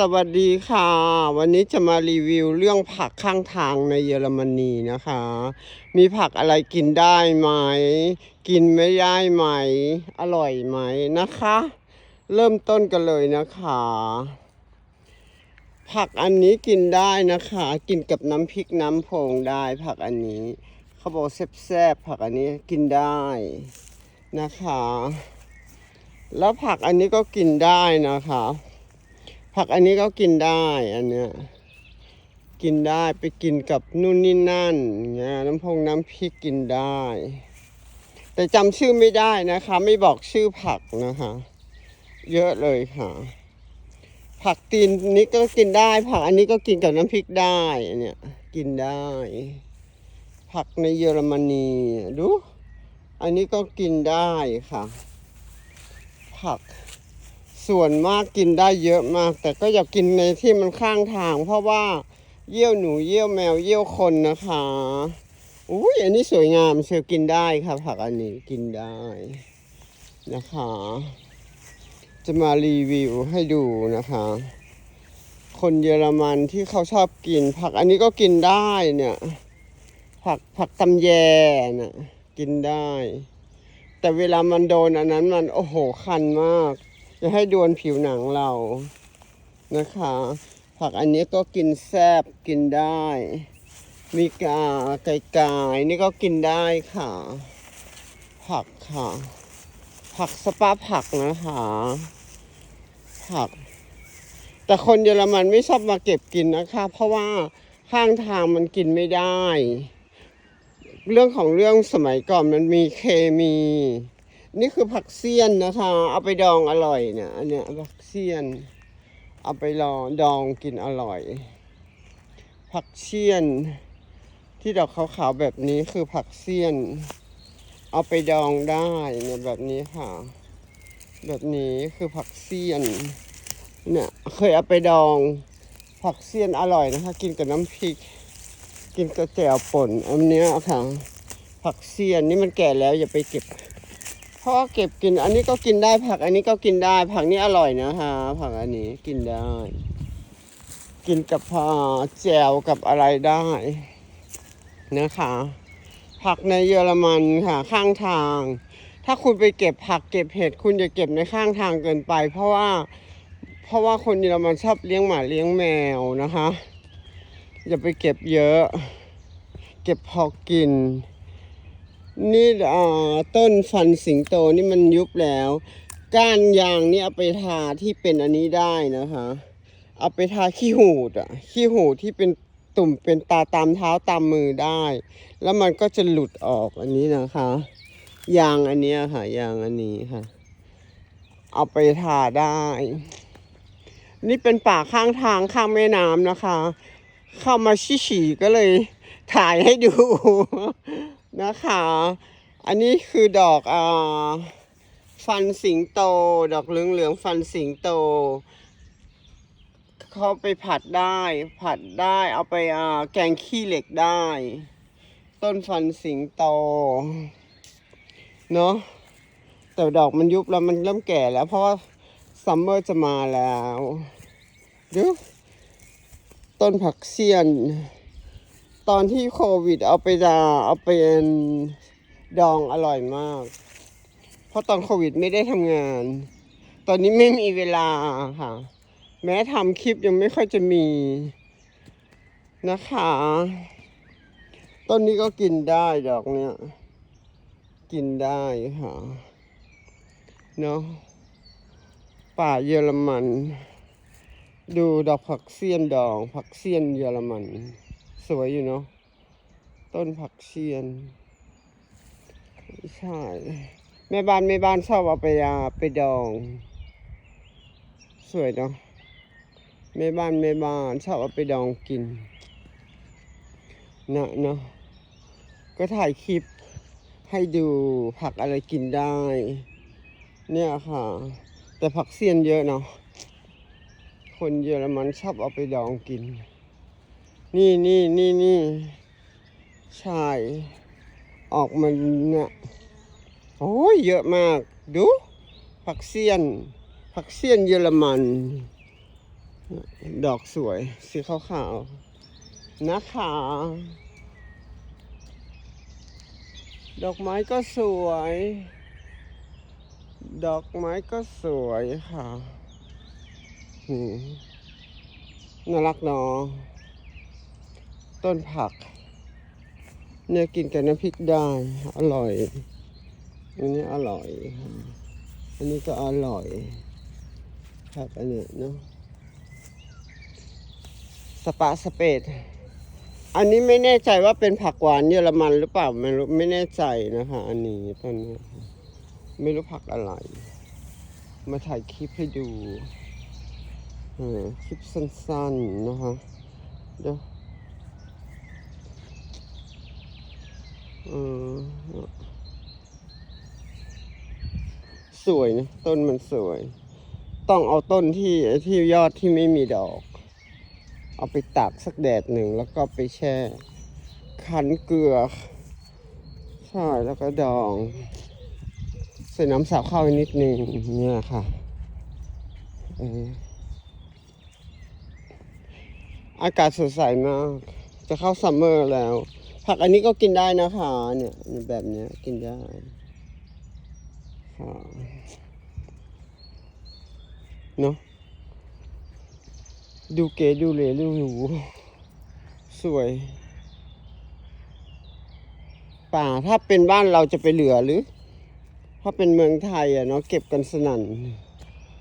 สวัสดีค่ะ วันนี้จะมารีวิวเรื่องผักข้างทางในเยอรมนีนะคะ มีผักอะไรกินได้ไหม กินไม่ได้ไหม อร่อยไหมนะคะ เริ่มต้นกันเลยนะคะ ผักอันนี้กินได้นะคะ กินกับน้ำพริกน้ำโพงได้ ผักอันนี้เขาบอกแซ่บๆผักอันนี้กินได้นะคะ แล้วผักอันนี้ก็กินได้นะคะ ผักอันนี้ก็กินได้อันเนี้ยกินได้ไปกินกับนู่นนี่นั่นเงี้ยน้ำพงน้ำพริกกินได้ แต่จำชื่อไม่ได้นะคะ ไม่บอกชื่อผักนะคะ เยอะเลยค่ะ ผักตีนนี้ก็กินได้ ผักอันนี้ก็กินกับน้ำพริกได้อันเนี้ยกินได้ ผักในเยอรมนีดู อันนี้ก็กินได้ค่ะ ผัก ส่วนมากกินได้เยอะมาก แต่ก็อย่ากกินในที่มันข้างทาง เพราะว่าเยี่ยวหนูเยี่ยวแมวเยี่ยวคนนะคะอุ้ยอันนี้สวยงามเชียวกินได้ค่ะผักอันนี้กินได้นะคะ จะมารีวิวให้ดูนะคะ คนเยอรมันที่เขาชอบกิน ผักอันนี้ก็กินได้เนี่ย ผักผักตำแยน่ะกินได้ แต่เวลามันโดนอันนั้นมันโอ้โหคันมาก จะให้ดวนผิวหนังเรานะคะ ผักอันนี้ก็กินแซบกินได้ มีกาไก่กายนี่ก็กินได้ค่ะ ผักค่ะ ผักสปาผักนะคะ ผัก แต่คนเยอรมันไม่ชอบมาเก็บกินนะคะ เพราะว่าข้างทางมันกินไม่ได้ เรื่องของเรื่องสมัยก่อนมันมีเคมี นี่คือผักเสี้ยนนะคะ เอาไปดองอร่อยเนี่ยอันเนี้ยผักเสี้ยน เอาไปลองดองกินอร่อย ผักเสี้ยน ที่ดอกขาวๆแบบนี้คือผักเสี้ยน เอาไปดองได้เนี่ยแบบนี้ค่ะ แบบนี้คือผักเสี้ยน เนี่ยเคยเอาไปดอง ผักเสี้ยนอร่อยนะคะ กินกับน้ำพริก กินกับแจ่วป่นอันเนี้ยค่ะ ผักเสี้ยนนี่มันแก่แล้วอย่าไปเก็บ พราะว่าเก็บกิน อันนี้ก็กินได้ผัก อันนี้ก็กินได้ ผักนี้อร่อยนะคะผักอันนี้กินได้ กินกับพาแจวกับอะไรได้นะคะ ผักในเยอรมันค่ะ ข้างทาง ถ้าคุณไปเก็บผักเก็บเห็ดคุณอย่าเก็บในข้างทางเกินไป เพราะว่าเพราะว่าคนเยอรมันชอบเลี้ยงหมาเลี้ยงแมวนะคะ อย่าไปเก็บเยอะ เก็บพอกิน นี่ต้นฟันสิงโตนี่มันยุบแล้ว ก้านยางนี่เอาไปทาที่เป็นอันนี้ได้นะคะ เอาไปทาขี้หูดอะขี้หูดที่เป็นตุ่มเป็นตาตามเท้าตามมือได้ แล้วมันก็จะหลุดออกอันนี้นะคะ ยางอันนี้ค่ะ ยางอันนี้ค่ะ เอาไปทาได้ นี่เป็นป่าข้างทางข้างแม่น้ำนะคะ เข้ามาชิฉี่ก็เลยถ่ายให้ดู นะคะ อันนี้คือดอกอ่าฟันสิงโต ดอกเหลืองๆฟันสิงโตเขาไปผัดได้ ผัดได้เอาไปอ่าแกงขี้เหล็กได้ ต้นฟันสิงโต เนาะแต่ดอกมันยุบแล้วมันเริ่มแก่แล้วเพราะว่าซัมเมอร์จะมาแล้วดูต้นผักเสี้ยน ตอนที่โควิดเอาไปดาเอาไปดองอร่อยมาก เพราะตอนโควิดไม่ได้ทำงาน ตอนนี้ไม่มีเวลาค่ะ แม้ทำคลิปยังไม่ค่อยจะมีนะคะ ต้นนี้ก็กินได้ดอกเนี้ย กินได้ค่ะ เนาะป่าเยอรมัน ดูดอกผักเสี้ยนดองผักเสี้ยนเยอรมัน สวยอยู่เนาะ ต้นผักเสี้ยน ใช่ แม่บ้านแม่บ้านชอบเอาไปยาไปดอง สวยเนาะ แม่บ้านแม่บ้านชอบเอาไปดองกินนะเนาะ ก็ถ่ายคลิปให้ดูผักอะไรกินได้ เนี่ยค่ะ แต่ผักเสียนเยอะเนาะ คนเยอรมันชอบเอาไปดองกิน นี่นี่นี่นี่ใช่ออกมาเนี่ยโอ้ยเยอะมาก ดูผักเสี้ยน ผักเสี้ยนเยอรมัน ดอกสวย สีขาวๆ นะคะ ดอกไม้ก็สวย ดอกไม้ก็สวยค่ะน่ารักเนาะ ต้นผัก เนี่ยกินกับน้ำพริกได้ อร่อย อันนี้อร่อย อันนี้ก็อร่อยผักอันนี้เนาะสปาสเปดอันนี้ไม่แน่ใจว่าเป็นผักหวานเยอรมันหรือเปล่าไม่รู้ไม่แน่ใจนะคะ อันนี้ตอนนี้ไม่รู้ผักอะไร มาถ่ายคลิปให้ดูคลิปสั้นๆนะคะเดี๋ยวเออ สวยนะต้นมันสวย ต้องเอาต้นที่ที่ยอดที่ไม่มีดอก เอาไปตากสักแดดหนึ่งแล้วก็ไปแช่ คั้นเกลือใช่แล้วก็ดองใส่น้ำสาวข้าไว้นิดนึงเนี่ยค่ะอากาศสดใสมาก จะเข้าซัมเมอร์แล้ว ผักอันนี้ก็กินได้นะคะเนี่ยแบบเนี้ยกินได้เนาะดูเก๋ดูเหลดูหรูสวย ป่าถ้าเป็นบ้านเราจะไปเหลือหรือ ถ้าเป็นเมืองไทยอะเนาะเก็บกันสนั่น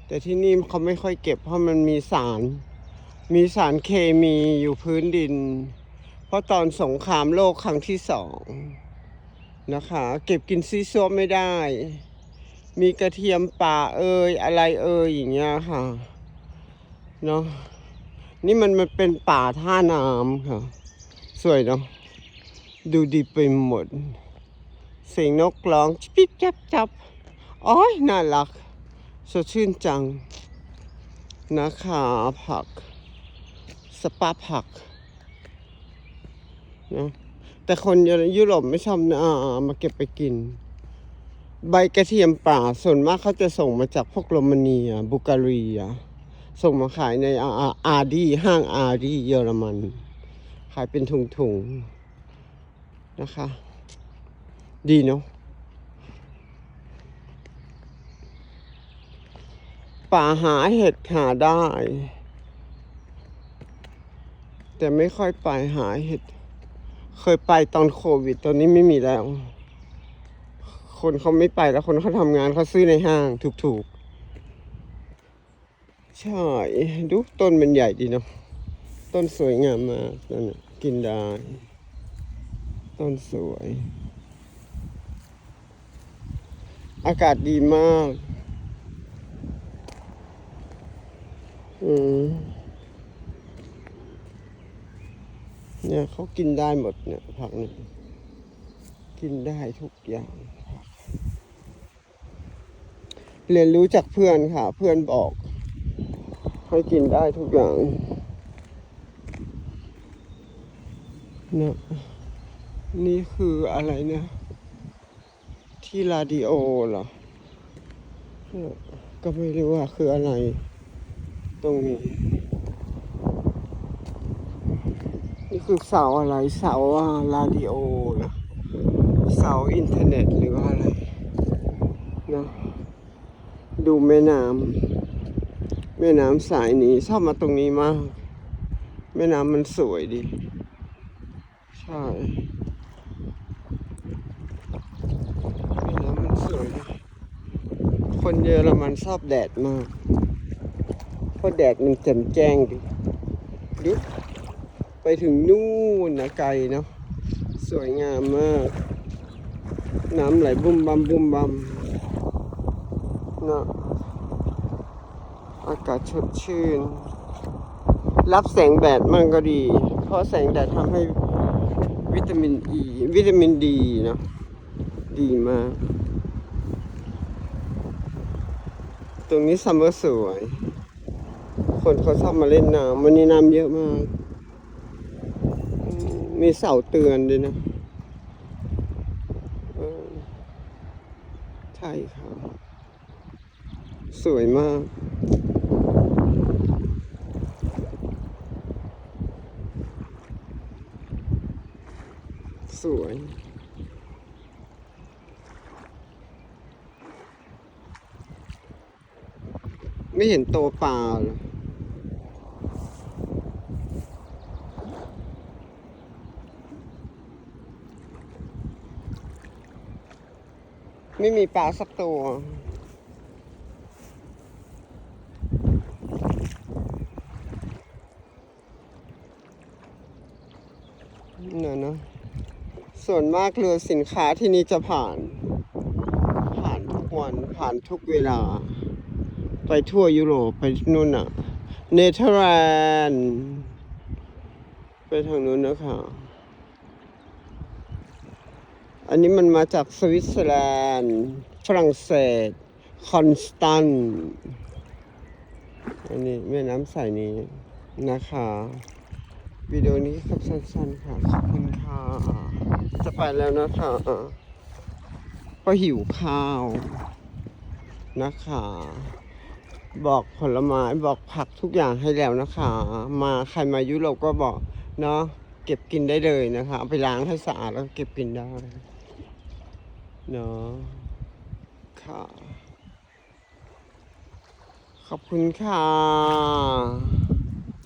แต่ที่นี่เขาไม่ค่อยเก็บเพราะมันมีสาร มีสารเคมีอยู่พื้นดิน ราะตอนสงครามโลกครั้งที่สองนะคะ เก็บกินซีซัวไม่ได้ มีกระเทียมป่าเอ่ยอะไรเอ่ยอย่างเงี้ยค่ะเนาะนี่มันมันเป็นป่าท่าน้ำค่ะ สวยเนาะดูดีไปหมด เสียงนกร้องจิ๊บจับจับโอ้ยน่ารักสดชื่นจัง นะคะผัก สปาผัก นะแต่คนยุโรปไม่ชอบนะมาเก็บไปกิน ใบกระเทียมป่าส่วนมากเขาจะส่งมาจากพวกโรมาเนียบูการีอะส่งมาขายในอาร์ดีห้างอาร์ดีเยอรมัน ขายเป็นถุงๆนะคะ ดีเนาะป่าหาเห็ดหาได้ แต่ไม่ค่อยไปหาเห็ด เคยไปตอนโควิด ตอนนี้ไม่มีแล้ว คนเขาไม่ไปแล้วคนเขาทำงานเขาซื้อในห้างถูกๆ ใช่ ดูต้นมันใหญ่ดีเนาะต้นสวยงามมากนั่นกินได้ ต้นสวย อากาศดีมาก อืม เนี่ยเขากินได้หมดเนี่ยผักเนี่ยกินได้ทุกอย่างเรียนรู้จากเพื่อนค่ะ เพื่อนบอกให้กินได้ทุกอย่างเนะนี่คืออะไรเนี่ย ที่ราดิโอเหรอก็ไม่รู้ว่าคืออะไร ตรงนี้ นี่ คือเสาอะไรเสาว่าราดิโอเหรอเสาอินเทอร์เน็ตหรือว่าอะไรนะดูแม่น้ำแม่น้ำสายนี้ชอบมาตรงนี้มาก แม่น้ำมันสวยดี ใช่แม่น้ำมันสวยดีคนเยอรมันชอบแดดมากเพราะแดดมันแจ่มแจ้งดีดู ไปถึงนู่นนะไกลเนาะสวยงามมาก น้ำไหลบุ้มบัมบุ้มบัมเนาะอากาศสดชื่น รับแสงแดดมันก็ดี เพราะแสงแดดทำให้วิตามินอ e, ีวิตามินดีเนาะดีมาก ตรงนี้ซัมเมอร์สวย คนเขาชอบมาเล่นน้ำวันนี้น้ำเยอะมาก มีเสาเตือนด้วยนะใช่ครับ สวยมากสวยไม่เห็นโตปลาเลย ไม่มีปลาสักตัวเนี่ยนะ ส่วนมากเรือสินค้าที่นี่จะผ่าน ผ่านทุกวันผ่านทุกเวลา ไปทั่วยุโรปไปนู่นอะเนเธอร์แลนด์ไปทางนู้นนะคะ อันนี้มันมาจากสวิตเซอร์แลนด์ ฝรั่งเศส คอนสแตันอันนี้แม่น้ำใสนี้นะคะวิดีโอนี้ครับสั้นๆค่ะ ขอบคุณค่ะ จะไปแล้วนะคะก็หิวข้าวนะคะ บอกผลไม้บอกผักทุกอย่างให้แล้วนะคะ มาใครมายุโรปก็บอกเนาะเก็บกินได้เลยนะคะ เอาไปล้างให้สะอาดแล้วเก็บกินได้ เนาะค่ะ ขอบคุณค่ะ